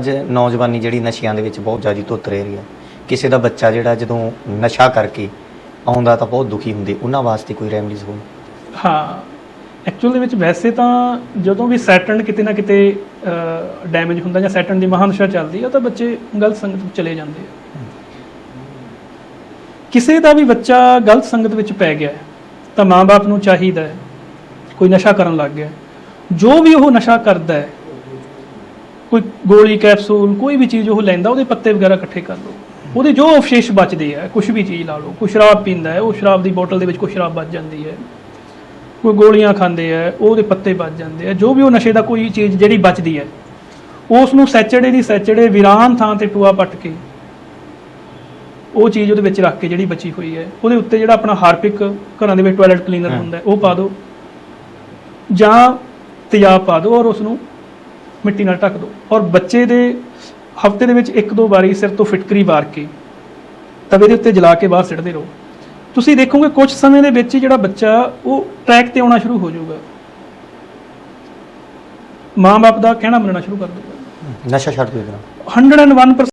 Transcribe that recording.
ਅੱਜ ਨੌਜਵਾਨੀ ਜਿਹੜੀ ਨਸ਼ਿਆਂ ਦੇ ਵਿੱਚ ਬਹੁਤ ਜ਼ਿਆਦਾ ਧੁੱਤ ਰਹਿ ਰਹੀ ਹੈ। ਕਿਸੇ ਦਾ ਬੱਚਾ ਜਿਹੜਾ ਜਦੋਂ ਨਸ਼ਾ ਕਰਕੇ ਆਉਂਦਾ ਤਾਂ ਬਹੁਤ ਦੁਖੀ ਹੁੰਦੇ ਉਹਨਾਂ ਵਾਸਤੇ ਕੋਈ ਰੈਮਡੀਜ਼ ਹੋਣ? ਹਾਂ ਐਕਚੁਅਲ ਦੇ ਵਿੱਚ ਵੈਸੇ ਤਾਂ ਜਦੋਂ ਵੀ ਸੈਟਰਨ ਕਿਤੇ ਨਾ ਕਿਤੇ ਡੈਮੇਜ ਹੁੰਦਾ ਜਾਂ ਸੈਟਰਨ ਦੀ ਮਹਾਨਸ਼ਾ ਚੱਲਦੀ ਆ ਤਾਂ ਬੱਚੇ ਗਲਤ ਸੰਗਤ ਵਿੱਚ ਚਲੇ ਜਾਂਦੇ ਆ। ਕਿਸੇ ਦਾ ਵੀ ਬੱਚਾ ਗਲਤ ਸੰਗਤ ਵਿੱਚ ਪੈ ਗਿਆ ਹੈ, ਤਾਂ ਮਾਂ-ਬਾਪ ਨੂੰ ਚਾਹੀਦਾ ਹੈ ਕੋਈ ਨਸ਼ਾ ਕਰਨ ਲੱਗ ਗਿਆ। ਹੈ, ਜੋ ਵੀ ਉਹ ਨਸ਼ਾ ਕਰਦਾ ਹੈ ਕੋਈ ਗੋਲੀ ਕੈਪਸੂਲ ਕੋਈ ਵੀ ਚੀਜ਼ ਉਹ ਲੈਂਦਾ ਉਹਦੇ ਪੱਤੇ ਵਗੈਰਾ ਇਕੱਠੇ ਕਰ ਲਓ। ਉਹਦੇ ਜੋ ਅਵਸ਼ੇਸ਼ ਬਚਦੇ ਆ ਕੁਝ ਵੀ ਚੀਜ਼ ਲਾ ਲਓ ਕੋਈ ਸ਼ਰਾਬ ਪੀਂਦਾ ਹੈ ਉਹ ਸ਼ਰਾਬ ਦੀ ਬੋਤਲ ਦੇ ਵਿੱਚ ਕੋਈ ਸ਼ਰਾਬ ਬਚ ਜਾਂਦੀ ਹੈ। ਕੋਈ ਗੋਲੀਆਂ ਖਾਂਦੇ ਆ ਉਹਦੇ ਪੱਤੇ ਬਚ ਜਾਂਦੇ ਆ। ਜੋ ਵੀ ਉਹ ਨਸ਼ੇ ਦਾ ਕੋਈ ਚੀਜ਼ ਜਿਹੜੀ ਬਚਦੀ ਹੈ ਉਸ ਨੂੰ ਸੈਚੜੇ ਦੀ ਸੈਚੜੇ ਵੀਰਾਨ ਥਾਂ ਤੇ ਟੂਆ ਪੱਟ ਕੇ ਉਹ ਚੀਜ਼ ਉਹਦੇ ਵਿੱਚ ਰੱਖ ਕੇ ਜਿਹੜੀ ਬਚੀ ਹੋਈ ਹੈ ਉਹਦੇ ਉੱਤੇ ਜਿਹੜਾ ਆਪਣਾ ਹਾਰਪਿਕ ਘਰਾਂ ਦੇ ਵਿੱਚ ਟਾਇਲਟ ਕਲੀਨਰ। ਹੁੰਦਾ ਉਹ ਪਾ ਦਿਓ ਜਾਂ ਤੇਜ਼ਾਬ ਪਾ ਦਿਓ ਔਰ ਉਸ ਨੂੰ ਮਿੱਟੀ ਨਾਲ ਢੱਕ ਦਿਓ ਔਰ ਬੱਚੇ ਦੇ ਹਫ਼ਤੇ ਦੇ ਵਿੱਚ ਇੱਕ ਦੋ ਵਾਰੀ ਸਿਰ ਤੋਂ ਫਿਟਕਰੀ ਵਾਰ ਕੇ ਤਵੇ ਦੇ ਉੱਤੇ ਜਲਾ ਕੇ ਬਾਹਰ ਸਿੱਟਦੇ ਰਹੋ। ਤੁਸੀਂ ਦੇਖੋਗੇ ਕੁਝ ਸਮੇਂ ਦੇ ਵਿੱਚ ਜਿਹੜਾ ਬੱਚਾ ਉਹ ਟਰੈਕ ਤੇ ਆਉਣਾ ਸ਼ੁਰੂ ਹੋ ਜਾਊਗਾ। ਮਾਂ-ਬਾਪ ਦਾ ਕਹਿਣਾ ਮੰਨਣਾ ਸ਼ੁਰੂ ਕਰ ਦੂਗਾ ਨਸ਼ਾ ਛੱਡ ਇਹਦਾ 101%